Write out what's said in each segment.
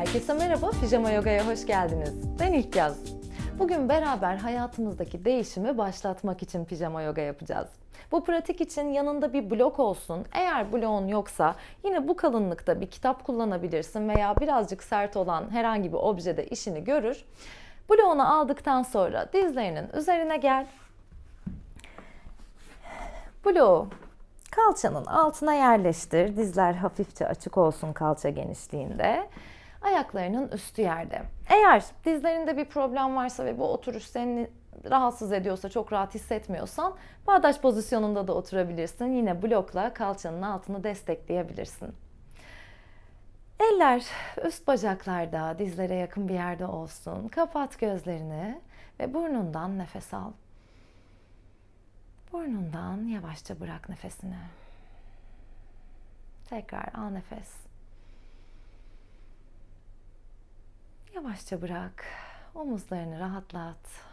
Herkese merhaba, Pijama Yoga'ya hoş geldiniz. Ben İlk Yaz. Bugün beraber hayatımızdaki değişimi başlatmak için pijama yoga yapacağız. Bu pratik için yanında bir blok olsun. Eğer bloğun yoksa yine bu kalınlıkta bir kitap kullanabilirsin veya birazcık sert olan herhangi bir objede işini görür. Bloğunu aldıktan sonra dizlerinin üzerine gel. Bloğu kalçanın altına yerleştir. Dizler hafifçe açık olsun kalça genişliğinde. Ayaklarının üstü yerde. Eğer dizlerinde bir problem varsa ve bu oturuş seni rahatsız ediyorsa, çok rahat hissetmiyorsan bağdaş pozisyonunda da oturabilirsin. Yine blokla kalçanın altını destekleyebilirsin. Eller üst bacaklarda, dizlere yakın bir yerde olsun. Kapat gözlerini ve burnundan nefes al. Burnundan yavaşça bırak nefesini. Tekrar al nefes. Yavaşça bırak. Omuzlarını rahatlat.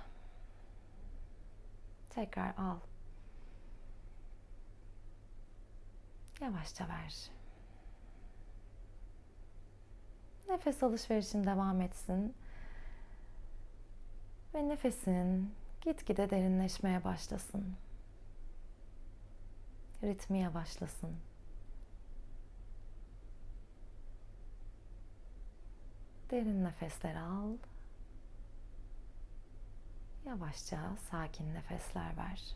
Tekrar al. Yavaşça ver. Nefes alışverişin devam etsin. Ve nefesin gitgide derinleşmeye başlasın. Ritmi yavaşlasın. Derin nefesler al. Yavaşça sakin nefesler ver.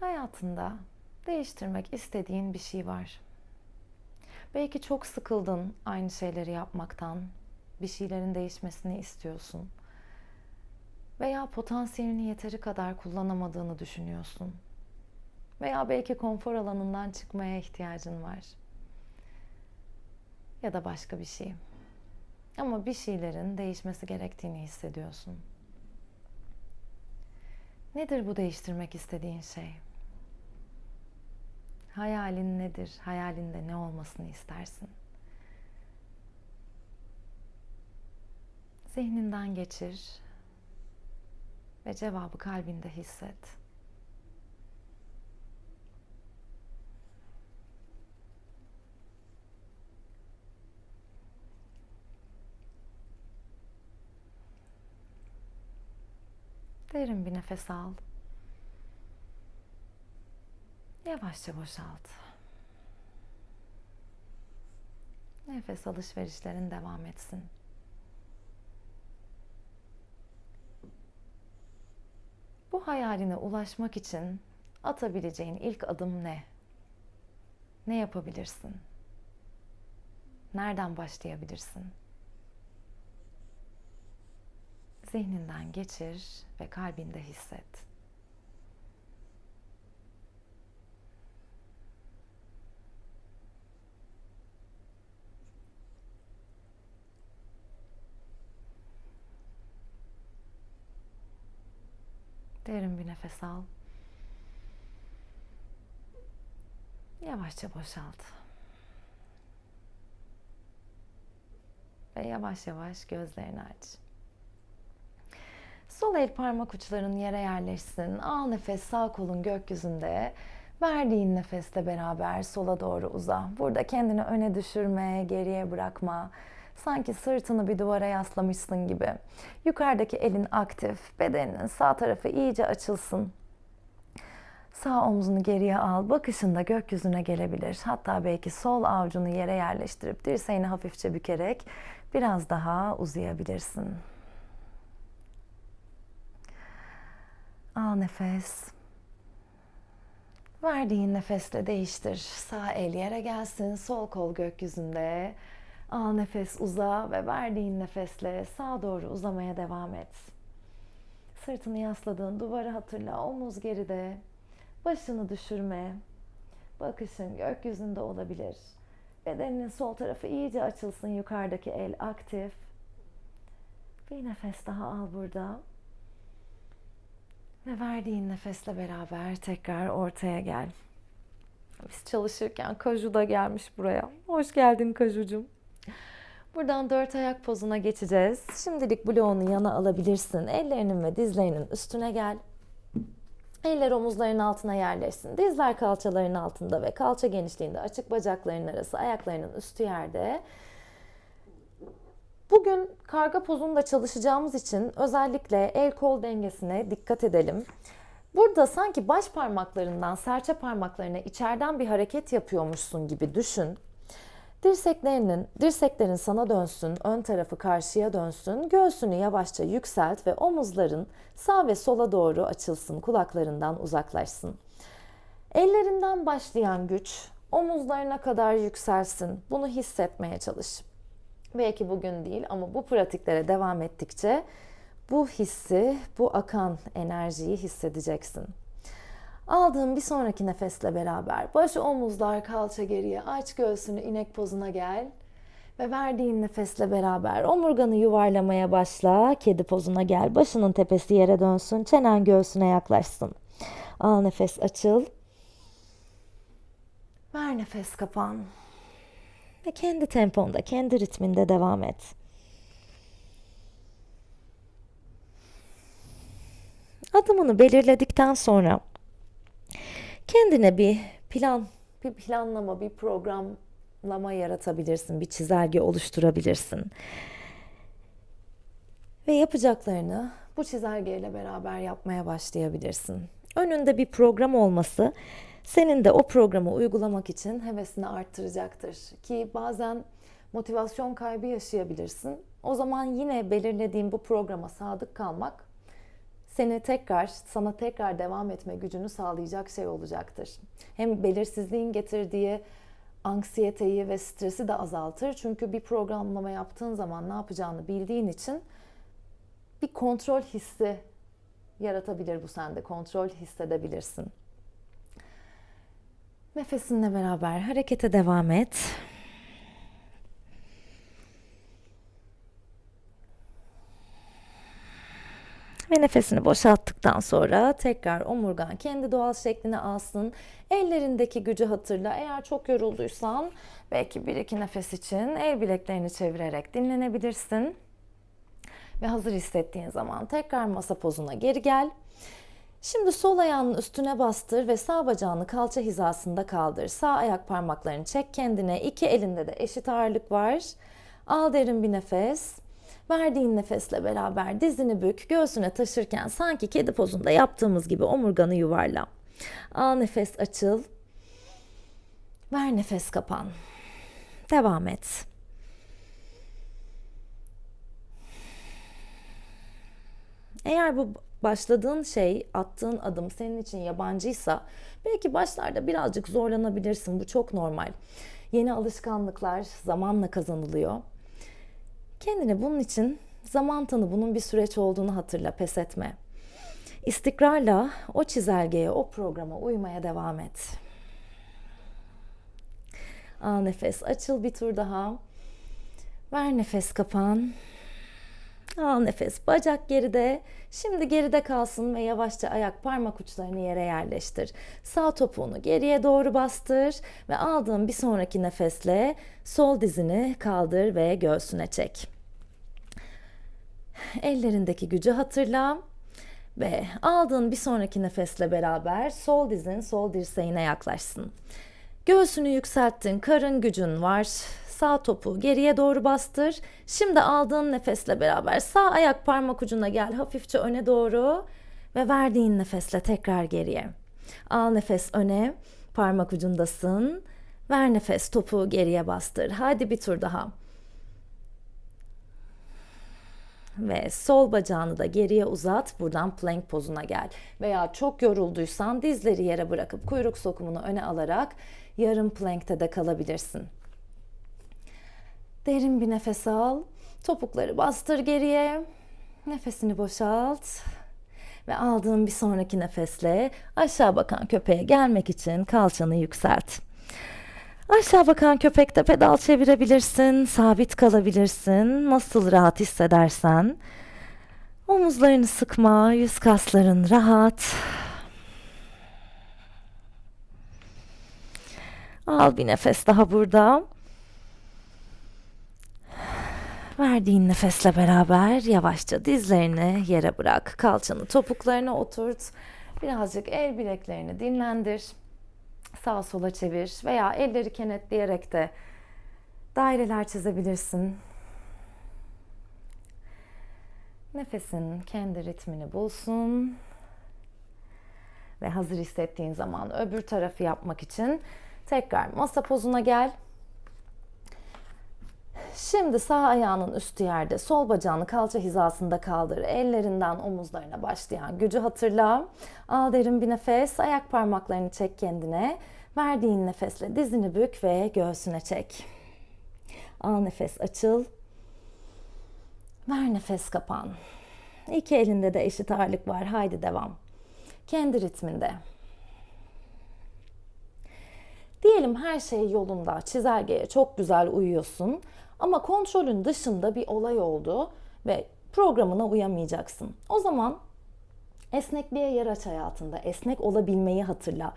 Hayatında değiştirmek istediğin bir şey var. Belki çok sıkıldın aynı şeyleri yapmaktan. Bir şeylerin değişmesini istiyorsun veya potansiyelini yeteri kadar kullanamadığını düşünüyorsun. Veya belki konfor alanından çıkmaya ihtiyacın var. Ya da başka bir şey. Ama bir şeylerin değişmesi gerektiğini hissediyorsun. Nedir bu değiştirmek istediğin şey? Hayalin nedir? Hayalinde ne olmasını istersin? Zihninden geçir ve cevabı kalbinde hisset. Derin bir nefes al. Yavaşça boşalt. Nefes alışverişlerin devam etsin. Bu hayaline ulaşmak için atabileceğin ilk adım ne? Ne yapabilirsin? Nereden başlayabilirsin? Zihninden geçir ve kalbinde hisset. Derin bir nefes al. Yavaşça boşalt. Ve yavaş yavaş gözlerini aç. Sol el parmak uçların yere yerleşsin. Al nefes sağ kolun gökyüzünde. Verdiğin nefesle beraber sola doğru uza. Burada kendini öne düşürme, geriye bırakma. Sanki sırtını bir duvara yaslamışsın gibi. Yukarıdaki elin aktif, bedeninin sağ tarafı iyice açılsın. Sağ omzunu geriye al, bakışında gökyüzüne gelebilir. Hatta belki sol avucunu yere yerleştirip dirseğini hafifçe bükerek biraz daha uzayabilirsin. Al nefes. Verdiğin nefesle değiştir. Sağ el yere gelsin, sol kol gökyüzünde. Al nefes uza ve verdiğin nefesle sağa doğru uzamaya devam et. Sırtını yasladığın duvarı hatırla. Omuz geride. Başını düşürme. Bakışın gökyüzünde olabilir. Bedeninin sol tarafı iyice açılsın. Yukarıdaki el aktif. Bir nefes daha al burada. Ve verdiğin nefesle beraber tekrar ortaya gel. Biz çalışırken Kaju da gelmiş buraya. Hoş geldin Kaju'cum. Buradan dört ayak pozuna geçeceğiz. Şimdilik bloğunu yana alabilirsin. Ellerinin ve dizlerinin üstüne gel. Eller omuzların altına yerleşsin. Dizler kalçaların altında ve kalça genişliğinde açık bacakların arası, ayaklarının üstü yerde. Bugün karga pozunda çalışacağımız için özellikle el kol dengesine dikkat edelim. Burada sanki baş parmaklarından serçe parmaklarına içeriden bir hareket yapıyormuşsun gibi düşün. Dirseklerinin, dirseklerin sana dönsün, ön tarafı karşıya dönsün, göğsünü yavaşça yükselt ve omuzların sağ ve sola doğru açılsın, kulaklarından uzaklaşsın. Ellerinden başlayan güç omuzlarına kadar yükselsin. Bunu hissetmeye çalış. Belki bugün değil ama bu pratiklere devam ettikçe bu hissi, bu akan enerjiyi hissedeceksin. Aldığın bir sonraki nefesle beraber baş omuzlar kalça geriye aç göğsünü inek pozuna gel. Ve verdiğin nefesle beraber omurganı yuvarlamaya başla. Kedi pozuna gel. Başının tepesi yere dönsün. Çenen göğsüne yaklaşsın. Al nefes açıl. Ver nefes kapan. Ve kendi temponda, kendi ritminde devam et. Adımını belirledikten sonra kendine bir plan, bir planlama, bir programlama yaratabilirsin, bir çizelge oluşturabilirsin. Ve yapacaklarını bu çizelgeyle beraber yapmaya başlayabilirsin. Önünde bir program olması senin de o programı uygulamak için hevesini arttıracaktır. Ki bazen motivasyon kaybı yaşayabilirsin. O zaman yine belirlediğin bu programa sadık kalmak seni tekrar, sana tekrar devam etme gücünü sağlayacak şey olacaktır. Hem belirsizliğin getirdiği anksiyeteyi ve stresi de azaltır. Çünkü bir programlama yaptığın zaman ne yapacağını bildiğin için bir kontrol hissi yaratabilir bu sende. Kontrol hissedebilirsin. Nefesinle beraber harekete devam et. Ve nefesini boşalttıktan sonra tekrar omurgan kendi doğal şeklini alsın. Ellerindeki gücü hatırla. Eğer çok yorulduysan belki bir iki nefes için el bileklerini çevirerek dinlenebilirsin. Ve hazır hissettiğin zaman tekrar masa pozuna geri gel. Şimdi sol ayağının üstüne bastır ve sağ bacağını kalça hizasında kaldır. Sağ ayak parmaklarını çek kendine. İki elinde de eşit ağırlık var. Al derin bir nefes. Verdiğin nefesle beraber dizini bük, göğsüne taşırken sanki kedi pozunda yaptığımız gibi omurganı yuvarla. Al nefes açıl. Ver nefes kapan. Devam et. Eğer bu başladığın şey, attığın adım senin için yabancıysa belki başlarda birazcık zorlanabilirsin. Bu çok normal. Yeni alışkanlıklar zamanla kazanılıyor. Kendine bunun için zaman tanı, bunun bir süreç olduğunu hatırla, pes etme. İstikrarla o çizelgeye, o programa uymaya devam et. Al nefes, açıl bir tur daha. Ver nefes, kapan. Al nefes, bacak geride. Şimdi geride kalsın ve yavaşça ayak parmak uçlarını yere yerleştir. Sağ topuğunu geriye doğru bastır ve aldığın bir sonraki nefesle sol dizini kaldır ve göğsüne çek. Ellerindeki gücü hatırla ve aldığın bir sonraki nefesle beraber sol dizin sol dirseğine yaklaşsın. Göğsünü yükselttin, karın gücün var. Sağ topu geriye doğru bastır. Şimdi aldığın nefesle beraber sağ ayak parmak ucuna gel hafifçe öne doğru ve verdiğin nefesle tekrar geriye. Al nefes öne, parmak ucundasın. Ver nefes topu geriye bastır. Hadi bir tur daha. Ve sol bacağını da geriye uzat. Buradan plank pozuna gel. Veya çok yorulduysan dizleri yere bırakıp kuyruk sokumunu öne alarak yarım plankte de kalabilirsin. Derin bir nefes al. Topukları bastır geriye. Nefesini boşalt. Ve aldığın bir sonraki nefesle aşağı bakan köpeğe gelmek için kalçanı yükselt. Aşağı bakan köpekte pedal çevirebilirsin, sabit kalabilirsin, nasıl rahat hissedersen. Omuzlarını sıkma, yüz kasların rahat. Al bir nefes daha burada. Verdiğin nefesle beraber yavaşça dizlerini yere bırak. Kalçanı topuklarına oturt. Birazcık el bileklerini dinlendir. Sağa sola çevir veya elleri kenetleyerek de daireler çizebilirsin. Nefesin kendi ritmini bulsun. Ve hazır hissettiğin zaman öbür tarafı yapmak için tekrar masa pozuna gel. Şimdi sağ ayağının üstü yerde, sol bacağını kalça hizasında kaldır. Ellerinden omuzlarına başlayan gücü hatırla. Al derin bir nefes, ayak parmaklarını çek kendine. Verdiğin nefesle dizini bük ve göğsüne çek. Al nefes, açıl. Ver nefes, kapan. İki elinde de eşit ağırlık var. Haydi devam. Kendi ritminde. Diyelim her şey yolunda, çizelgeye çok güzel uyuyorsun ama kontrolün dışında bir olay oldu ve programına uyamayacaksın. O zaman esnekliğe yer aç hayatında. Esnek olabilmeyi hatırla.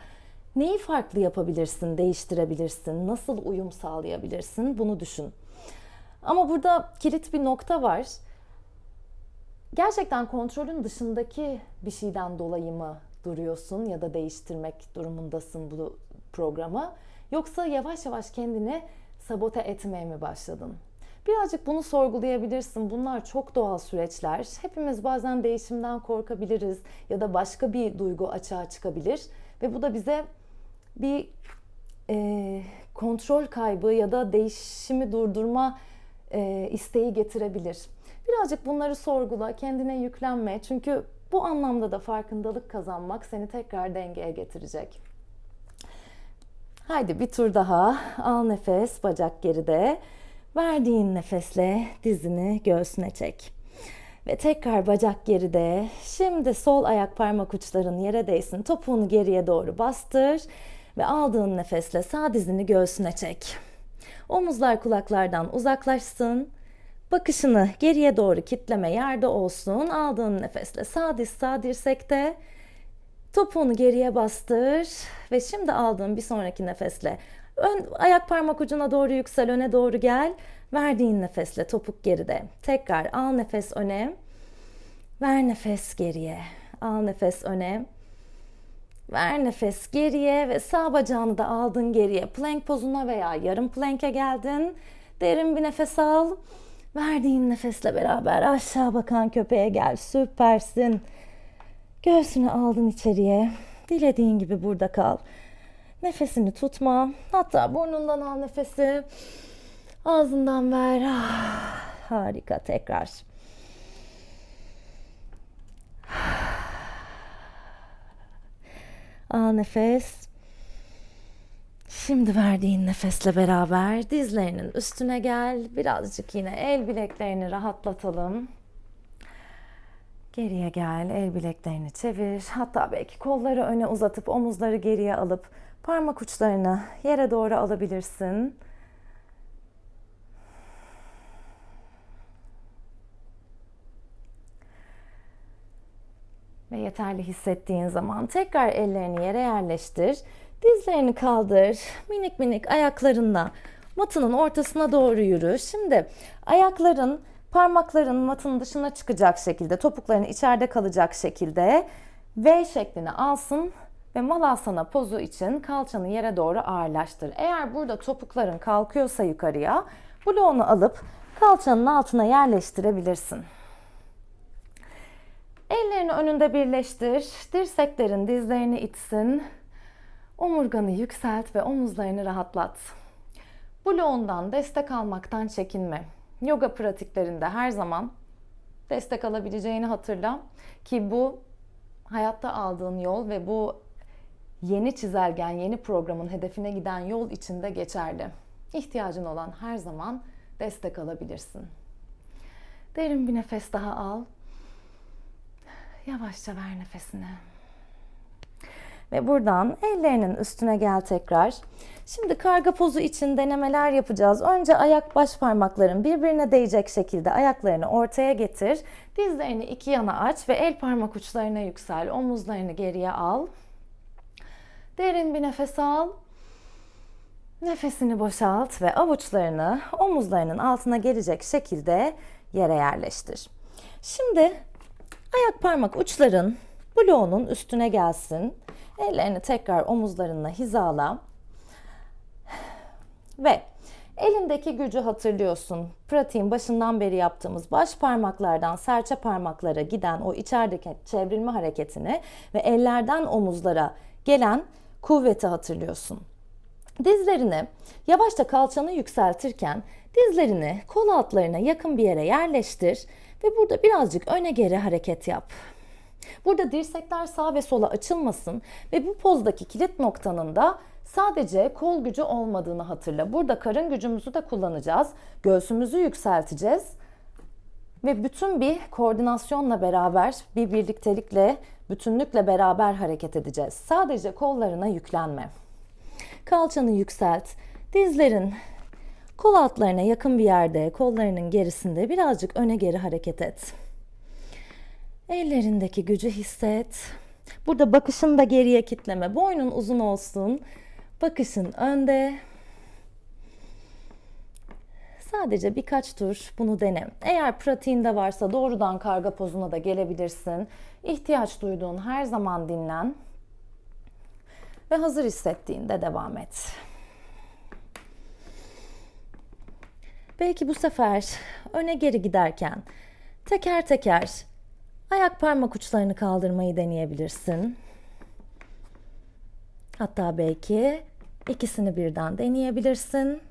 Neyi farklı yapabilirsin, değiştirebilirsin, nasıl uyum sağlayabilirsin bunu düşün. Ama burada kilit bir nokta var. Gerçekten kontrolün dışındaki bir şeyden dolayı mı duruyorsun ya da değiştirmek durumundasın bu programı? Yoksa yavaş yavaş kendini sabote etmeye mi başladın? Birazcık bunu sorgulayabilirsin. Bunlar çok doğal süreçler. Hepimiz bazen değişimden korkabiliriz ya da başka bir duygu açığa çıkabilir ve bu da bize bir e, kontrol kaybı ya da değişimi durdurma e, isteği getirebilir. Birazcık bunları sorgula, kendine yüklenme. Çünkü bu anlamda da farkındalık kazanmak seni tekrar dengeye getirecek. Haydi bir tur daha. Al nefes, bacak geride. Verdiğin nefesle dizini göğsüne çek. Ve tekrar bacak geride. Şimdi sol ayak parmak uçların yere değsin. Topuğunu geriye doğru bastır. Ve aldığın nefesle sağ dizini göğsüne çek. Omuzlar kulaklardan uzaklaşsın. Bakışını geriye doğru kitleme yerde olsun. Aldığın nefesle sağ diz sağ dirsekte. Topuğunu geriye bastır ve şimdi aldığın bir sonraki nefesle ön ayak parmak ucuna doğru yüksel, öne doğru gel. Verdiğin nefesle topuk geride. Tekrar al nefes öne. Ver nefes geriye. Al nefes öne. Ver nefes geriye ve sağ bacağını da aldın geriye. Plank pozuna veya yarım plank'e geldin. Derin bir nefes al. Verdiğin nefesle beraber aşağı bakan köpeğe gel. Süpersin. Göğsünü aldın içeriye. Dilediğin gibi burada kal. Nefesini tutma. Hatta burnundan al nefesi. Ağzından ver. Ah, harika tekrar. Al nefes. Şimdi verdiğin nefesle beraber dizlerinin üstüne gel. Birazcık yine el bileklerini rahatlatalım. Geriye gel, el bileklerini çevir. Hatta belki kolları öne uzatıp omuzları geriye alıp parmak uçlarını yere doğru alabilirsin. Ve yeterli hissettiğin zaman tekrar ellerini yere yerleştir. Dizlerini kaldır. Minik minik ayaklarınla matının ortasına doğru yürü. Şimdi ayakların Parmakların matın dışına çıkacak şekilde, topukların içeride kalacak şekilde V şeklini alsın ve malasana pozu için kalçanı yere doğru ağırlaştır. Eğer burada topukların kalkıyorsa yukarıya, bloğunu alıp kalçanın altına yerleştirebilirsin. Ellerini önünde birleştir. Dirseklerin dizlerini itsin. Omurganı yükselt ve omuzlarını rahatlat. Bloğundan destek almaktan çekinme yoga pratiklerinde her zaman destek alabileceğini hatırla ki bu hayatta aldığın yol ve bu yeni çizelgen, yeni programın hedefine giden yol içinde geçerli. İhtiyacın olan her zaman destek alabilirsin. Derin bir nefes daha al. Yavaşça ver nefesini. Ve buradan ellerinin üstüne gel tekrar. Şimdi karga pozu için denemeler yapacağız. Önce ayak baş parmakların birbirine değecek şekilde ayaklarını ortaya getir. Dizlerini iki yana aç ve el parmak uçlarına yüksel. Omuzlarını geriye al. Derin bir nefes al. Nefesini boşalt ve avuçlarını omuzlarının altına gelecek şekilde yere yerleştir. Şimdi ayak parmak uçların bloğunun üstüne gelsin. Ellerini tekrar omuzlarınla hizala. Ve elindeki gücü hatırlıyorsun. Pratiğin başından beri yaptığımız baş parmaklardan serçe parmaklara giden o içerideki çevrilme hareketini ve ellerden omuzlara gelen kuvveti hatırlıyorsun. Dizlerini yavaşça kalçanı yükseltirken dizlerini kol altlarına yakın bir yere yerleştir ve burada birazcık öne geri hareket yap. Burada dirsekler sağ ve sola açılmasın ve bu pozdaki kilit noktanın da sadece kol gücü olmadığını hatırla. Burada karın gücümüzü de kullanacağız. Göğsümüzü yükselteceğiz. Ve bütün bir koordinasyonla beraber, bir birliktelikle, bütünlükle beraber hareket edeceğiz. Sadece kollarına yüklenme. Kalçanı yükselt. Dizlerin kol altlarına yakın bir yerde, kollarının gerisinde birazcık öne geri hareket et. Ellerindeki gücü hisset. Burada bakışını da geriye kitleme. Boynun uzun olsun. Bakışın önde. Sadece birkaç tur bunu dene. Eğer pratiğinde varsa doğrudan karga pozuna da gelebilirsin. İhtiyaç duyduğun her zaman dinlen. Ve hazır hissettiğinde devam et. Belki bu sefer öne geri giderken teker teker ayak parmak uçlarını kaldırmayı deneyebilirsin. Hatta belki ikisini birden deneyebilirsin.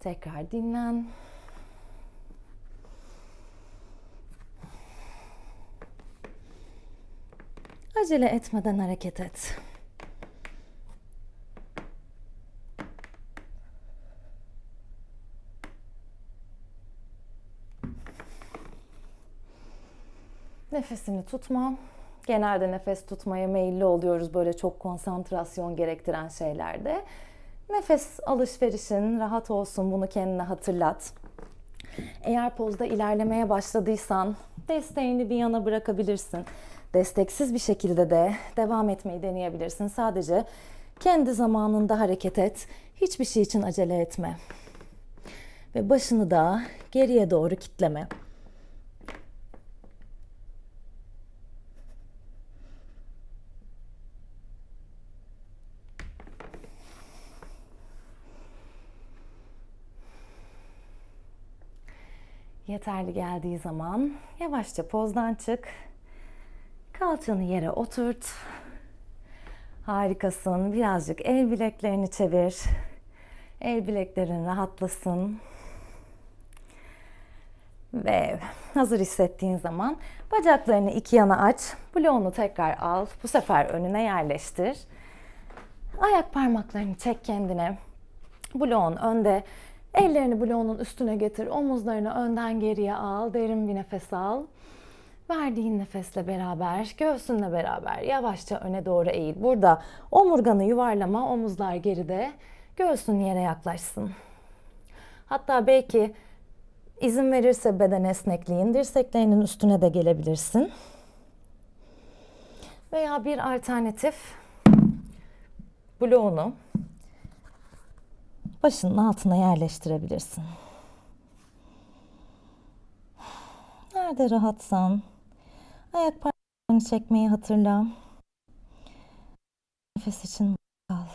Tekrar dinlen. Acele etmeden hareket et. Nefesini tutma. Genelde nefes tutmaya meyilli oluyoruz böyle çok konsantrasyon gerektiren şeylerde. Nefes alışverişin rahat olsun bunu kendine hatırlat. Eğer pozda ilerlemeye başladıysan desteğini bir yana bırakabilirsin. Desteksiz bir şekilde de devam etmeyi deneyebilirsin. Sadece kendi zamanında hareket et. Hiçbir şey için acele etme. Ve başını da geriye doğru kitleme. Yeterli geldiği zaman yavaşça pozdan çık. Kalçanı yere oturt. Harikasın. Birazcık el bileklerini çevir. El bileklerin rahatlasın. Ve hazır hissettiğin zaman bacaklarını iki yana aç. Bloğunu tekrar al. Bu sefer önüne yerleştir. Ayak parmaklarını çek kendine. Bloğun önde. Ellerini bloğunun üstüne getir. Omuzlarını önden geriye al. Derin bir nefes al. Verdiğin nefesle beraber, göğsünle beraber yavaşça öne doğru eğil. Burada omurganı yuvarlama, omuzlar geride. Göğsün yere yaklaşsın. Hatta belki izin verirse beden esnekliğin dirseklerinin üstüne de gelebilirsin. Veya bir alternatif bloğunu başının altına yerleştirebilirsin. Nerede rahatsan ayak parmaklarını çekmeyi hatırla. Nefes için kal.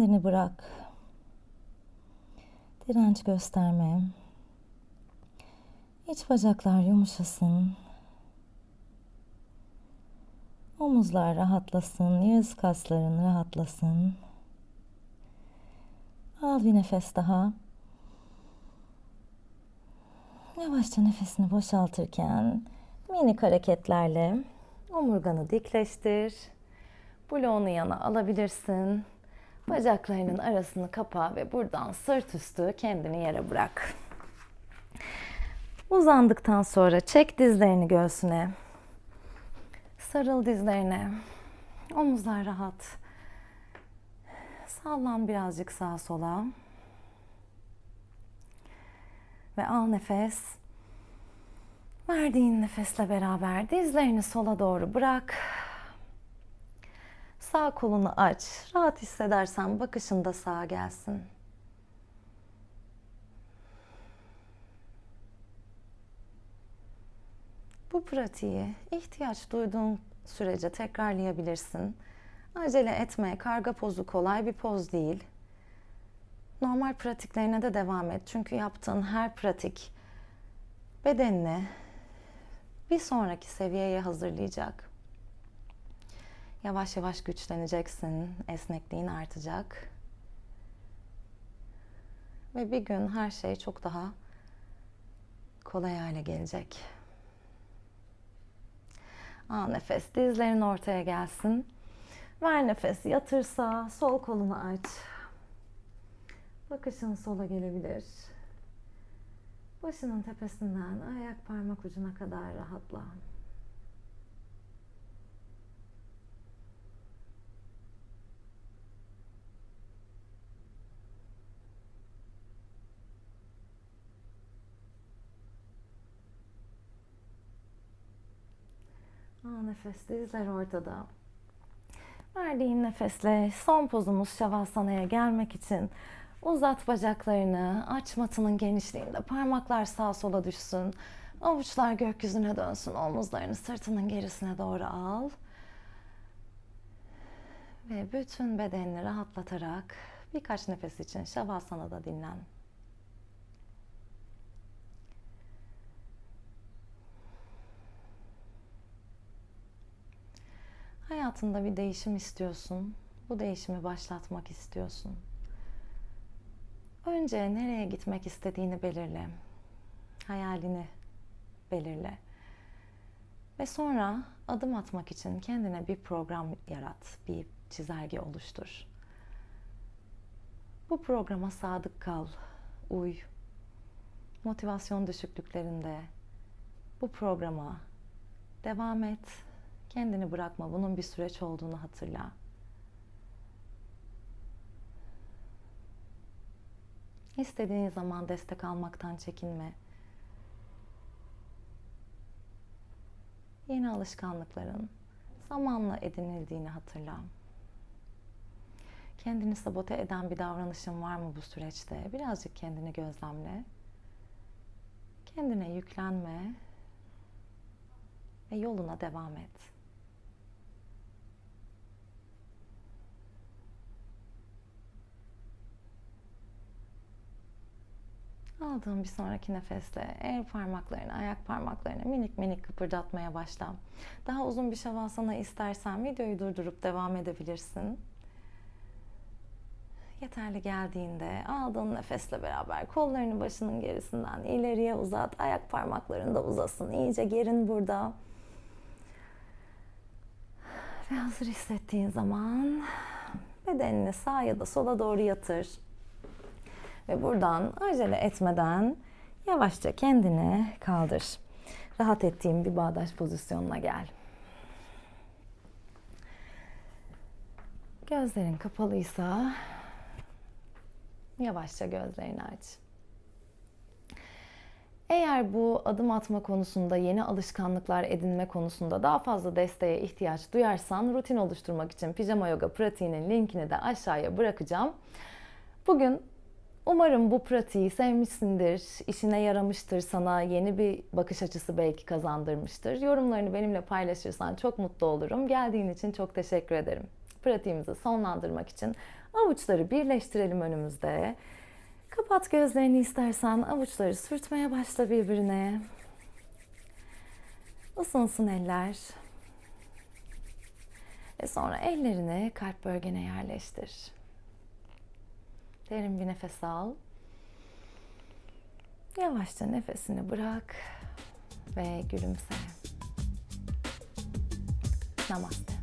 Kendini bırak. Direnç gösterme. İç bacaklar yumuşasın. Omuzlar rahatlasın, yüz kasların rahatlasın. Al bir nefes daha. Yavaşça nefesini boşaltırken minik hareketlerle omurganı dikleştir. Bloğunu yana alabilirsin. Bacaklarının arasını kapa ve buradan sırt üstü kendini yere bırak. Uzandıktan sonra çek dizlerini göğsüne. Sarıl dizlerine. Omuzlar rahat. Sallan birazcık sağa sola. Ve al nefes. Verdiğin nefesle beraber dizlerini sola doğru bırak. Sağ kolunu aç. Rahat hissedersen bakışın da sağa gelsin. Bu pratiği ihtiyaç duyduğun sürece tekrarlayabilirsin. Acele etme, karga pozu kolay bir poz değil. Normal pratiklerine de devam et. Çünkü yaptığın her pratik bedenini bir sonraki seviyeye hazırlayacak. Yavaş yavaş güçleneceksin, esnekliğin artacak. Ve bir gün her şey çok daha kolay hale gelecek. Al nefes, dizlerin ortaya gelsin. Ver nefes, yatırsa sol kolunu aç. Bakışın sola gelebilir. Başının tepesinden ayak parmak ucuna kadar rahatla. Al nefes, dizler ortada. Verdiğin nefesle son pozumuz Şavasana'ya gelmek için uzat bacaklarını, aç matının genişliğinde, parmaklar sağa sola düşsün. Avuçlar gökyüzüne dönsün, omuzlarını sırtının gerisine doğru al. Ve bütün bedenini rahatlatarak birkaç nefes için Şavasana'da dinlen. Hayatında bir değişim istiyorsun. Bu değişimi başlatmak istiyorsun. Önce nereye gitmek istediğini belirle. Hayalini belirle. Ve sonra adım atmak için kendine bir program yarat, bir çizelge oluştur. Bu programa sadık kal, uy. Motivasyon düşüklüklerinde bu programa devam et Kendini bırakma. Bunun bir süreç olduğunu hatırla. İstediğin zaman destek almaktan çekinme. Yeni alışkanlıkların zamanla edinildiğini hatırla. Kendini sabote eden bir davranışın var mı bu süreçte? Birazcık kendini gözlemle. Kendine yüklenme ve yoluna devam et. Aldığım bir sonraki nefesle el parmaklarını, ayak parmaklarını minik minik kıpırdatmaya başla. Daha uzun bir şavasana istersen videoyu durdurup devam edebilirsin. Yeterli geldiğinde aldığın nefesle beraber kollarını başının gerisinden ileriye uzat. Ayak parmakların da uzasın. İyice gerin burada. Ve hazır hissettiğin zaman bedenini sağa ya da sola doğru yatır. Ve buradan acele etmeden yavaşça kendini kaldır. Rahat ettiğim bir bağdaş pozisyonuna gel. Gözlerin kapalıysa yavaşça gözlerini aç. Eğer bu adım atma konusunda, yeni alışkanlıklar edinme konusunda daha fazla desteğe ihtiyaç duyarsan rutin oluşturmak için pijama yoga pratiğinin linkini de aşağıya bırakacağım. Bugün Umarım bu pratiği sevmişsindir, işine yaramıştır, sana yeni bir bakış açısı belki kazandırmıştır. Yorumlarını benimle paylaşırsan çok mutlu olurum. Geldiğin için çok teşekkür ederim. Pratiğimizi sonlandırmak için avuçları birleştirelim önümüzde. Kapat gözlerini istersen avuçları sürtmeye başla birbirine. Isınsın eller. Ve sonra ellerini kalp bölgene yerleştir. Derin bir nefes al. Yavaşça nefesini bırak ve gülümse. Namaste.